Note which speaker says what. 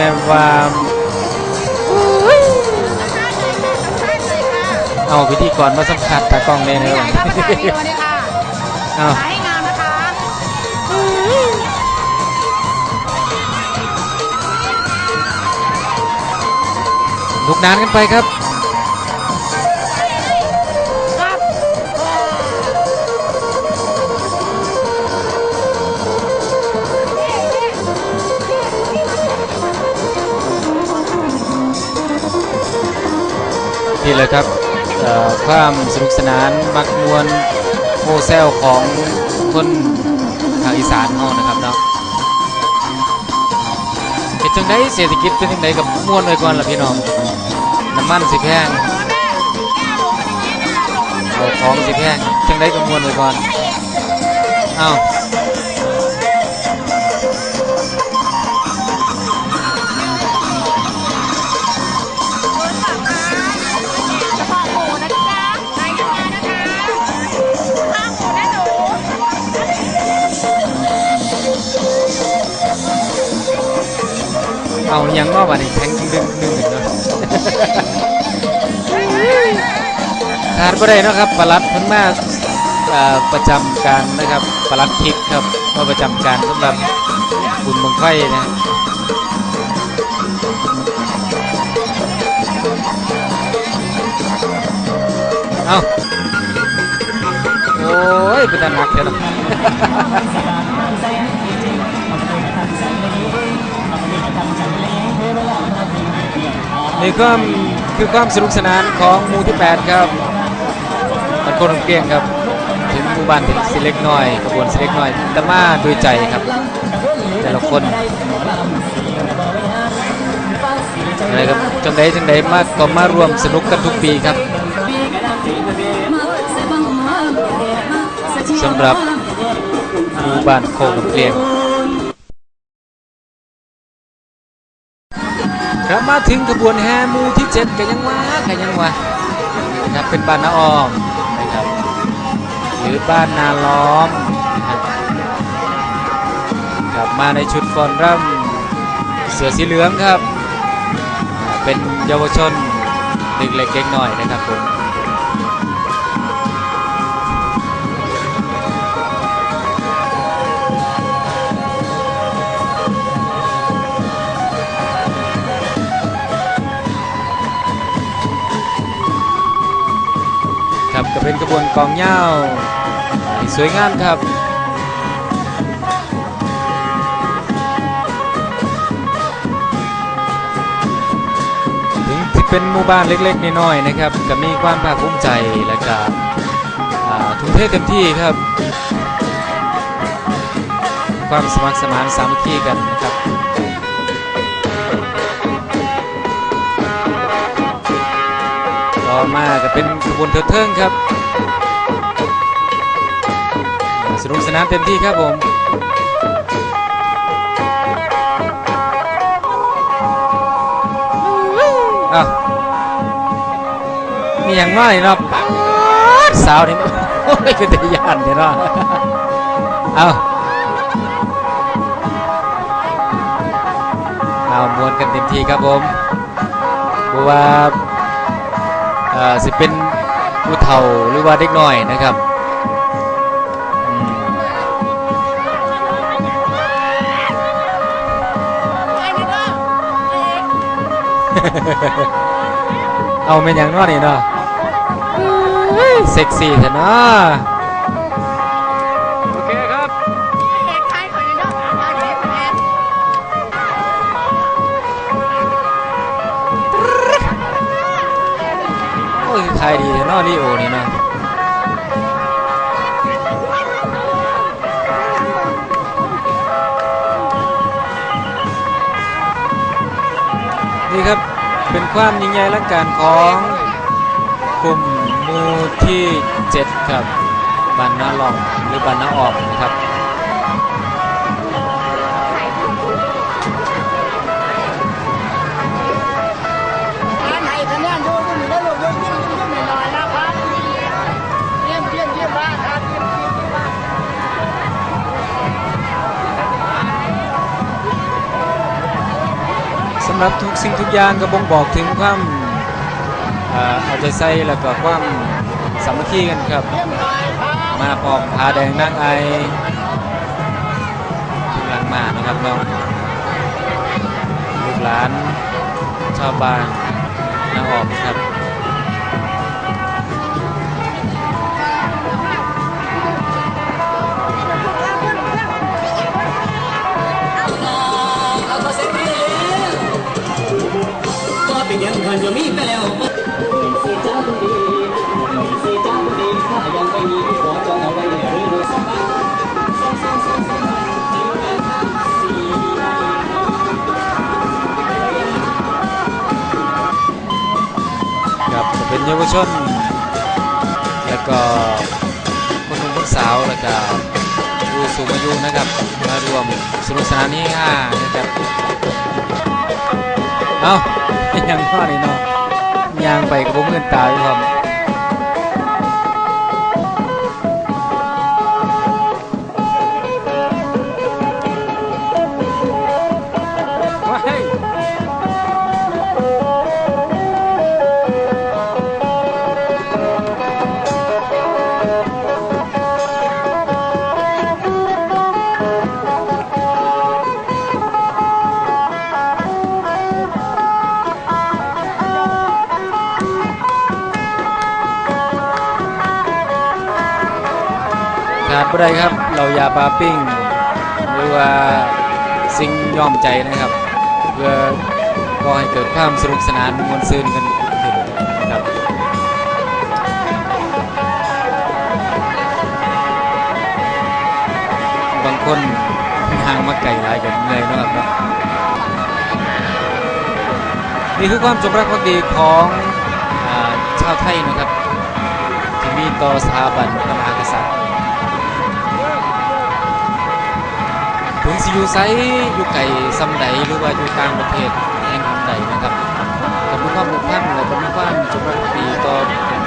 Speaker 1: ม่ว่าเอาพิธีกรมาสัมผัสตากล้องเลยนะ
Speaker 2: ที่
Speaker 1: ค
Speaker 2: ไหน
Speaker 1: รับ
Speaker 2: คะภาษาเดียวเนี่ยค่ะ
Speaker 1: เอา
Speaker 2: ขายให้งามนะคะ
Speaker 1: ลุกนานกันไปครับ
Speaker 2: ครับ
Speaker 1: นี่เลยครับความสนุกสนานมักมวนโมเซลของคนทางอีสานเฮานะครับเนาะเป็นจังไดเศรษฐกิจเป็นจังไดกับมวนไว้ก่อนล่ะพี่น้องน้ำมันสิแพงเอาของสิแพงจังไดกับมวนไว้ก่อนเอ้า เอายังงอบัดนี้แทงดึงดึงดึงเนาะขาดบ่ได้นะครับปลัดเพิ่นมาเอ่อประจำการนะครับปลัดทิพย์ครับมาประจำการสำหรับบุญบังไฟนะเอาโอ้ยเป็นนักเด้อเนี่ก็คือความสนุกสนานของมูที่ 8 ครับมันคนเกลี้ยงครับ ถึงหมู่บ้านถึงสิเล็กน้อยขบวนสิเล็กน้อยแต่มาด้วยใจครับ แต่ละคนอะไรครับจังใดจังใดมากก็มารวมสนุกกันทุกปีครับสำหรับหมู่บ้านโคกเกลี้ยง ครับมาถึงขบวนแห่หมูที่เจ็ดกันยังวะกันยังวะนะครับเป็นบ้านนาอ้อมนะครับหรือบ้านนาล้อมนะครับกลับมาในชุดฟอนร่ำเสือสีเหลืองครับ เป็นเยาวชนเด็กเล็กเด็กน้อยนะครับผม เป็นกระบวนกองเย้าสวยงามครับถึงที่เป็นหมู่บ้านเล็กๆน้อยๆนะครับก็มีความภาคภูมิใจและก็ทุ่มเทเต็มที่ครับ ความสมัครสมานสามัคคีกันนะครับ มาก็เป็นขบวนเถิดเทิงครับ สนุกสนานเต็มที่ครับผมอ้าวมีอย่างน้อยเนาะป๊าดสาวนี่มันโอ้ยเป็นตยานเนี่ยเนาะเอาเอามวนกันเต็มที่ครับผมเพราะว่าเอ่อสิเป็นผู้เฒ่าหรือว่าเด็กน้อยนะครับอืมเอาเป็นอย่างน้อยนี่เนาะเซ็กซี่เถอะเนาะ
Speaker 2: ขาย
Speaker 1: ดีเนาะลีโอนี่เนาะนี่ครับเป็นความยิ่งใหญ่และการของกลุ่มมูที่ 7 ครับบันนาลองหรือบันนาออกนะครับ
Speaker 2: รับ
Speaker 1: ทุกสิ่งทุกอย่างก็บ่งบอกถึงความเอาใจใส่แล้วก็ความสามัคคีกันครับ
Speaker 2: มา
Speaker 1: พร้อมพาแดงนางไอทุกหลังมานะครับน้องลูกหลานชาวบ้านนาออกครับ
Speaker 3: เป็นยังคันจะมีไปแล้วสีจ้าบุรีสีจ้าบุรีข้ายังไม่มีขอจองเอาไว้หรือสบาย
Speaker 1: ครับจะเป็นเยาวชนแล้วก็คนหนุ่มคนสาวแล้วก็ผู้สูงอายุนะครับมารวมสนุกสนานนี้ฮ่านะครับเอา ยังพ่อนี่เนาะยางไปกับผมเงินตาอยู่ครับ บ่ได้ครับเรายาปลาปิ้ง หรือว่าสิ่งยอมใจนะครับ เพื่อก็ให้เกิดความสนุกสนานมวลซื่นกันขึ้นะครับบางคนห่างมาไกลหลายกันเหนื่อยนะครับเนาะนี่คือความจงรักภักดีของอชาวไทยนะครับ ที่มีต่อสถาบันพระ อยู่ไซอยู่ไก่ซ้ำใดหรือว่าอยู่ต่างประเทศแห่งใดนะครับก็มีความผูกพันและก็มีความจงรักภักดีต่อ